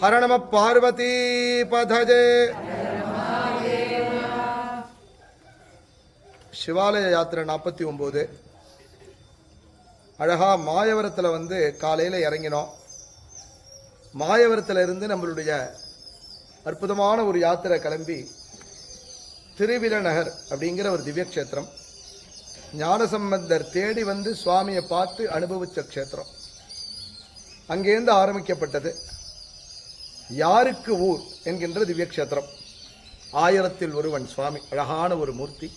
ஹர நம பார்வதி பதஜே சிவாலய யாத்திரை நாற்பத்தி ஒம்பது அழகா மாயவரத்தில் வந்து காலையில் இறங்கினோம். மாயவரத்தில் இருந்து நம்மளுடைய அற்புதமான ஒரு யாத்திரை கிளம்பி திருவிலநகர் அப்படிங்கிற ஒரு திவ்ய க்ஷேத்திரம். ஞானசம்பந்தர் தேடி வந்து சுவாமியை பார்த்து அனுபவித்த க்ஷேத்திரம். அங்கேருந்து ஆரம்பிக்கப்பட்டது. யாருக்கு ஊர் என்கின்ற திவ்யக்ஷேத்திரம். ஆயிரத்தில் ஒருவன் சுவாமி அழகான ஒரு மூர்த்தி.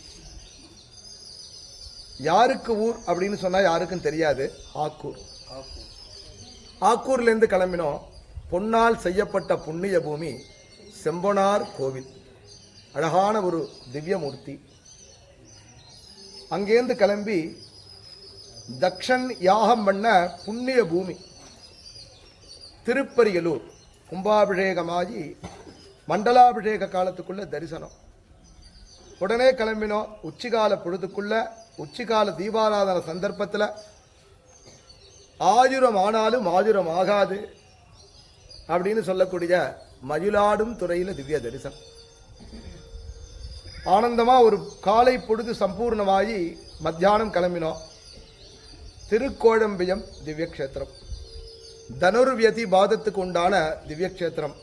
யாருக்கு ஊர் அப்படின்னு சொன்னால் யாருக்கும் தெரியாது. ஆக்கூர். ஆக்கூர்லேருந்து கிளம்பினோம். பொன்னால் செய்யப்பட்ட புண்ணிய பூமி செம்பொனார் கோவில். அழகான ஒரு திவ்ய மூர்த்தி. அங்கேருந்து கிளம்பி தக்ஷன் யாகம் பண்ண புண்ணிய பூமி திருப்பரியலூர் கும்பாபிஷேகமாகி மண்டலாபிஷேக காலத்துக்குள்ளே தரிசனம். உடனே கிளம்பினோம். உச்சிகால பொழுதுக்குள்ளே உச்சிகால தீபாராதன சந்தர்ப்பத்தில். ஆயுரம் ஆனாலும் ஆயுரம் ஆகாது அப்படின்னு சொல்லக்கூடிய மயிலாடும் துறையில் திவ்ய தரிசனம். ஆனந்தமாக ஒரு காலை பொழுது சம்பூர்ணமாகி மத்தியானம் கிளம்பினோம். திருக்கோழம்பியம் திவ்ய க்ஷேத்திரம் தனுர்வியதி பாதத்துக்கு உண்டான திவ்யக்ஷேத்திரம்.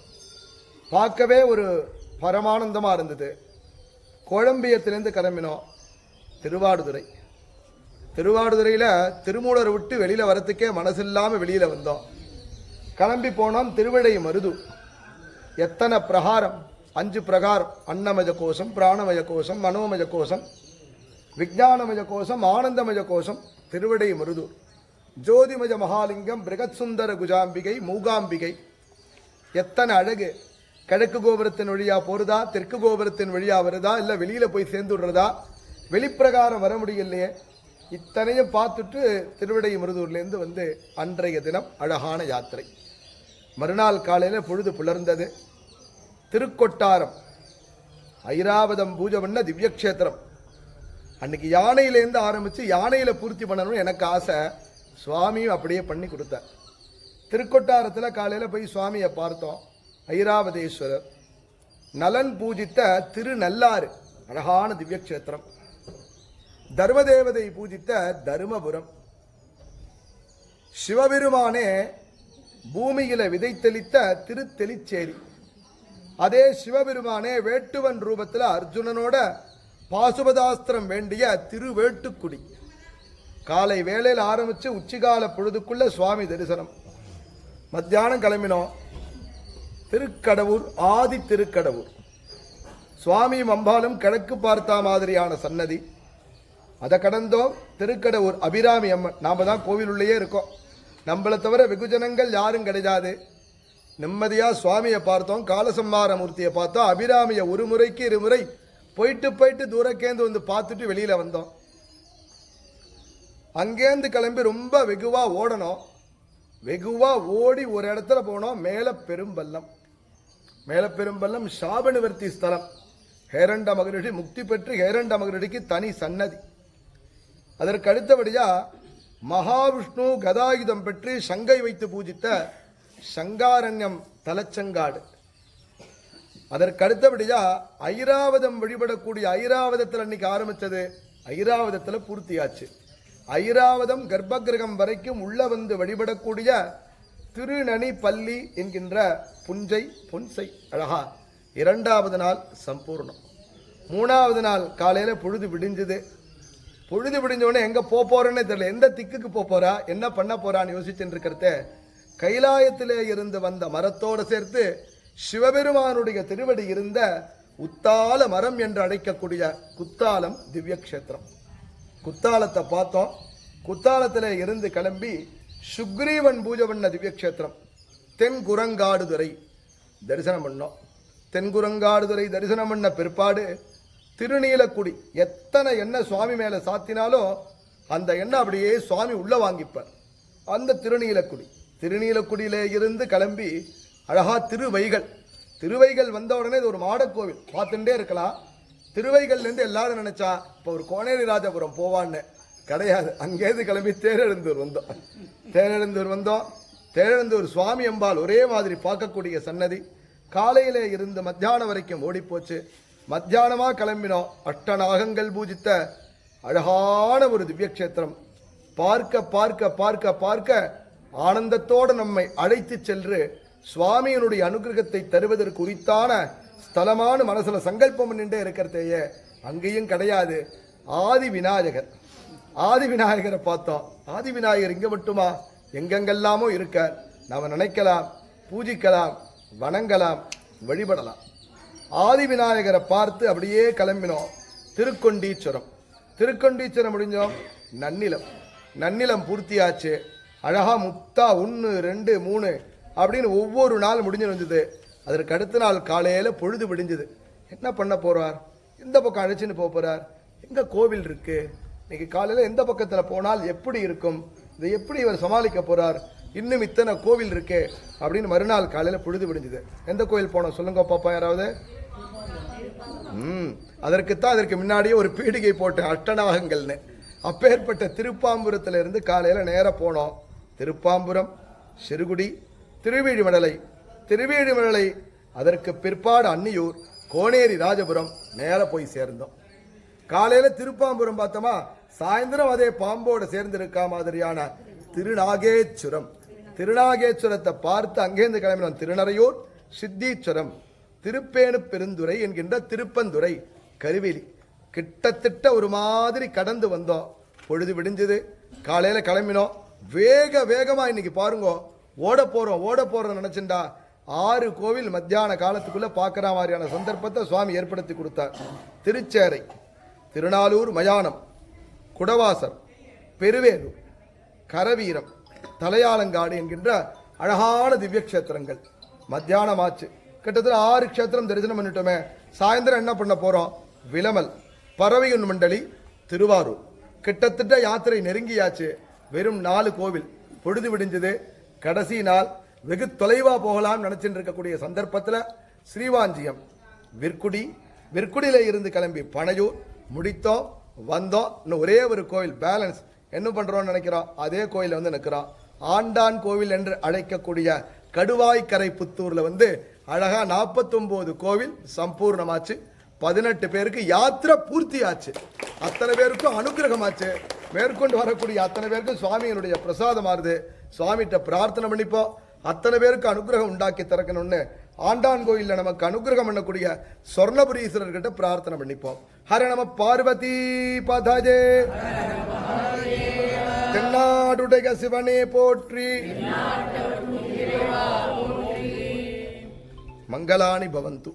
பார்க்கவே ஒரு பரமானந்தமாக இருந்தது. கொழம்பியத்திலேருந்து கிளம்பினோம். திருவாடுதுறை. திருவாடுதுறையில் திருமூலரை விட்டு வெளியில் வரத்துக்கே மனசில்லாமல் வெளியில் வந்தோம். கிளம்பி போனோம் திருவிடை மருது. எத்தனை பிரகாரம்? அஞ்சு பிரகாரம். அன்னமய கோஷம் பிராணமய கோஷம் மனோமய கோஷம் விஜானமய கோஷம் ஆனந்தமய கோஷம் திருவிடை மருது. ஜோதிமஜ மகாலிங்கம் பிரகத்சுந்தர குஜாம்பிகை மூகாம்பிகை. எத்தனை அழகு. கிழக்கு கோபுரத்தின் வழியாக போகிறதா தெற்கு கோபுரத்தின் வழியாக வருதா இல்லை வெளியில் போய் சேர்ந்து விடுறதா? வெளிப்பிரகாரம் வர முடியலையே. இத்தனையும் பார்த்துட்டு திருவிடை முருதூர்லேருந்து வந்து அன்றைய தினம் அழகான யாத்திரை. மறுநாள் காலையில் பொழுது புலர்ந்தது. திருக்கொட்டாரம். ஐராவதம் பூஜை பண்ண திவ்யக்ஷேத்திரம். அன்னைக்கு யானையிலேருந்து ஆரம்பித்து யானையில் பூர்த்தி பண்ணணும்னு எனக்கு ஆசை. சுவாமியும் அப்படியே பண்ணி கொடுத்தார் திருக்கொட்டாரத்தில் காலையில் போய் சுவாமியை பார்த்தோம். ஐராவதேஸ்வரர். நலன் பூஜித்த திருநல்லாறு அழகான திவ்யக்ஷேத்திரம். தர்மதேவதை பூஜித்த தருமபுரம். சிவபெருமானே பூமியில் விதை தெளித்த திருத்தெளிச்சேரி. அதே சிவபெருமானே வேட்டுவன் ரூபத்தில் அர்ஜுனனோட பாசுபதாஸ்திரம் வேண்டிய திருவேட்டுக்குடி. காலை வேளையில் ஆரம்பித்து உச்சிகால பொழுதுக்குள்ளே சுவாமி தரிசனம். மத்தியானம் கிளம்பினோம். திருக்கடவுர் ஆதி திருக்கடவுர். சுவாமியும் அம்பாலும் கிழக்கு பார்த்தா மாதிரியான சன்னதி. அதை கடந்தோம். திருக்கடவுர் அபிராமி அம்மன். நாம் தான் கோவில் உள்ளேயே இருக்கோம். நம்மளை தவிர வெகுஜனங்கள் யாரும் கிடையாது. நிம்மதியாக சுவாமியை பார்த்தோம். காலசம்மார மூர்த்தியை பார்த்தோம். அபிராமியை ஒரு முறைக்கு இருமுறை போயிட்டு போயிட்டு தூரக்கேந்து வந்து பார்த்துட்டு வெளியில் வந்தோம். அங்கேருந்து கிளம்பி ரொம்ப வெகுவாக ஓடணும். வெகுவாக ஓடி ஒரு இடத்துல போனோம். மேலே பெரும்பள்ளம். மேலே பெரும்பள்ளம் சாபனிவர்த்தி ஸ்தலம். ஹேரண்ட மகரிஷி முக்தி பெற்று ஹேரண்ட மகரிஷிக்கு தனி சன்னதி. அதற்கு அடுத்தபடியாக மகாவிஷ்ணு கதாயுதம் பெற்று சங்கை வைத்து பூஜித்த சங்காரண்யம் தலச்சங்காடு. அதற்கு அடுத்தபடியாக ஐராவதம் வழிபடக்கூடிய ஐராவதத்தில் அன்னைக்கு ஆரம்பித்தது ஐராவதத்தில் பூர்த்தியாச்சு. ஐராவதம் கர்ப்பகிரகம் வரைக்கும் உள்ள வந்து வழிபடக்கூடிய திருநனி பள்ளி என்கின்ற புஞ்சை புன்சை அழகா. இரண்டாவது நாள் சம்பூர்ணம். மூணாவது நாள் காலையில் பொழுது விடிஞ்சுது. பொழுது விடிஞ்சோடனே எங்கே போக போகிறேன்னே தெரியல. எந்த திக்குக்கு போக போகிறா என்ன பண்ண போகிறான்னு யோசிச்சுட்டு இருக்கிறத கைலாயத்திலே இருந்து வந்த மரத்தோடு சேர்த்து சிவபெருமானுடைய திருவடி இருந்த உத்தால மரம் என்று அழைக்கக்கூடிய குத்தாலம் திவ்ய க்ஷேத்திரம் குத்தாலத்தை பார்த்தோம். குத்தாலத்தில் இருந்து கிளம்பி சுக்ரீவன் பூஜை பண்ண திவ்யக்ஷேத்திரம். தென்குரங்காடுதுறை தரிசனம் பண்ணோம். தென்குரங்காடுதுறை தரிசனம் பண்ண பிற்பாடு திருநீலக்குடி எத்தனை எண்ணெய் சுவாமி மேலே சாத்தினாலும் அந்த எண்ணெய் அப்படியே சுவாமி உள்ளே வாங்கிப்பார். அந்த திருநீலக்குடி. திருநீலக்குடியிலே இருந்து கிளம்பி அழகா திருவைகள். திருவைகள் வந்த உடனே இது ஒரு மாடக்கோவில் பார்த்துட்டே இருக்கலாம். திருவைகள்லேருந்து எல்லாரும் நினச்சா இப்போ ஒரு கோனேரி ராஜபுரம் போவான்னு. கிடையாது. அங்கேருந்து கிளம்பி தேரெழுந்தூர் வந்தோம். தேரெழுந்தூர் வந்தோம். தேரெழுந்தூர் சுவாமி அம்பாள் ஒரே மாதிரி பார்க்கக்கூடிய சன்னதி. காலையிலே இருந்து மத்தியானம் வரைக்கும் ஓடிப்போச்சு. மத்தியானமாக கிளம்பினோம். அஷ்டநாகங்கள் பூஜித்த அழகான ஒரு திவ்யக்ஷேத்திரம். பார்க்க பார்க்க பார்க்க பார்க்க ஆனந்தத்தோடு நம்மை அழைத்து சென்று சுவாமியினுடைய அனுகிரகத்தை தருவதற்கு குறித்தான ஸ்தலமான மனசில் சங்கல்பம் நின்றே இருக்கிறதையே அங்கேயும் கிடையாது. ஆதி விநாயகர். ஆதி விநாயகரை பார்த்தோம் ஆதி விநாயகர் இங்கே மட்டுமா? எங்கெங்கெல்லாமோ இருக்கார். நாம் நினைக்கலாம் பூஜிக்கலாம் வணங்கலாம் வழிபடலாம். ஆதி விநாயகரை பார்த்து அப்படியே கிளம்பினோம். திருக்கொண்டீச்சுரம். திருக்கொண்டீச்சுரம் முடிஞ்சோம். நன்னிலம். நன்னிலம் பூர்த்தியாச்சு. அழகா முத்தா ஒன்று ரெண்டு மூணு அப்படின்னு ஒவ்வொரு நாள் முடிஞ்சு வந்தது அதற்கு அடுத்த நாள் காலையில் பொழுது விடிஞ்சது. என்ன பண்ண போகிறார் எந்த பக்கம் அழைச்சின்னு போக போகிறார் எங்கே கோவில் இருக்குது இன்றைக்கி காலையில் எந்த பக்கத்தில் போனால் எப்படி இருக்கும்? இதை எப்படி இவர் சமாளிக்க போகிறார் இன்னும் இத்தனை கோவில் இருக்கே அப்படின்னு மறுநாள் காலையில் பொழுது விடிஞ்சுது. எந்த கோவில் போனோம் சொல்லுங்க பாப்பா யாராவது? ம் அதற்குத்தான் அதற்கு முன்னாடியே ஒரு பீடிகை போட்ட அட்டநாகங்கள்னு அப்பேற்பட்ட திருப்பாம்புரத்துல இருந்து காலையில் நேராக போனோம். திருப்பாம்புரம் சிறுகுடி திருவேழிமடலை திருவேழிமடலை அதற்கு பிற்பாடு அன்னியூர் கோனேரி ராஜபுரம் நேராக போய் சேர்ந்தோம். காலையில் திருப்பாம்புரம் பார்த்தோமா சாயந்தரம் அதே பாம்போடு சேர்ந்து இருக்கா மாதிரியான திருநாகேச்சுரம். திருநாகேச்சுரத்தை பார்த்து அங்கேருந்து கிளம்பினோம். திருநறையூர் சித்தீச்சுரம் திருப்பேணு பெருந்துறை என்கின்ற திருப்பந்துறை கருவேலி. கிட்டத்தட்ட ஒரு மாதிரி கடந்து வந்தோம். பொழுது விடிஞ்சது. காலையில் கிளம்பினோம். வேக வேகமாக இன்னைக்கு பாருங்க ஓட போகிறோம் ஓட போகிறோம் நினச்சிண்டா ஆறு கோவில் மத்தியான காலத்துக்குள்ளே பார்க்குற மாதிரியான சந்தர்ப்பத்தை சுவாமி ஏற்படுத்தி கொடுத்தார். திருச்சேரை திருநாளூர் மயானம் குடவாசர் பெருவேலூர் கரவீரம் தலையாலங்காடு என்கின்ற அழகான திவ்ய க்ஷேத்திரங்கள். மத்தியானம் ஆச்சு. கிட்டத்தட்ட ஆறு க்ஷேத்திரம் தரிசனம் பண்ணிட்டோமே. சாயந்தரம் என்ன பண்ண போகிறோம் விலமல் பறவையுன் மண்டலி திருவாரூர். கிட்டத்தட்ட யாத்திரை நெருங்கியாச்சு. வெறும் நாலு கோவில். பொழுது விடிஞ்சது. கடைசி நாள் வெகு தொலைவாக போகலாம்னு நினச்சிட்டு இருக்கக்கூடிய சந்தர்ப்பத்தில் ஸ்ரீவாஞ்சியம் விற்குடி விற்குடியில் இருந்து கிளம்பி பனையூர் முடித்தோம் வந்தோம். இன்னும் ஒரே ஒரு கோவில் பேலன்ஸ். என்ன பண்ணுறோம்னு நினைக்கிறோம்? அதே கோயிலில் வந்து நிற்கிறோம். ஆண்டான் கோவில் என்று அழைக்கக்கூடிய கடுவாய்க்கரை புத்தூரில் வந்து அழகாக நாற்பத்தொம்போது கோவில் சம்பூர்ணமாச்சு. பதினெட்டு பேருக்கு யாத்திரை பூர்த்தி ஆச்சு அத்தனை பேருக்கும் அனுகிரகமாச்சு. மேற்கொண்டு வரக்கூடிய அத்தனை பேருக்கும் சுவாமியினுடைய பிரசாதமாறுது சுவாமிகிட்ட பிரார்த்தனை பண்ணிப்போம் அத்தனை பேருக்கு அனுகிரகம் உண்டாக்கி திறக்கணும்னு ஆண்டான் கோயிலில் நமக்கு அனுகிரகம் பண்ணக்கூடிய சொர்ணபுரீஸ்வரர்கிட்ட பிரார்த்தனை பண்ணிப்போம் ஹர நம பார்வதி பதஜே. தென்னாடுடைய சிவனே போற்றி. மங்களானி பவந்து.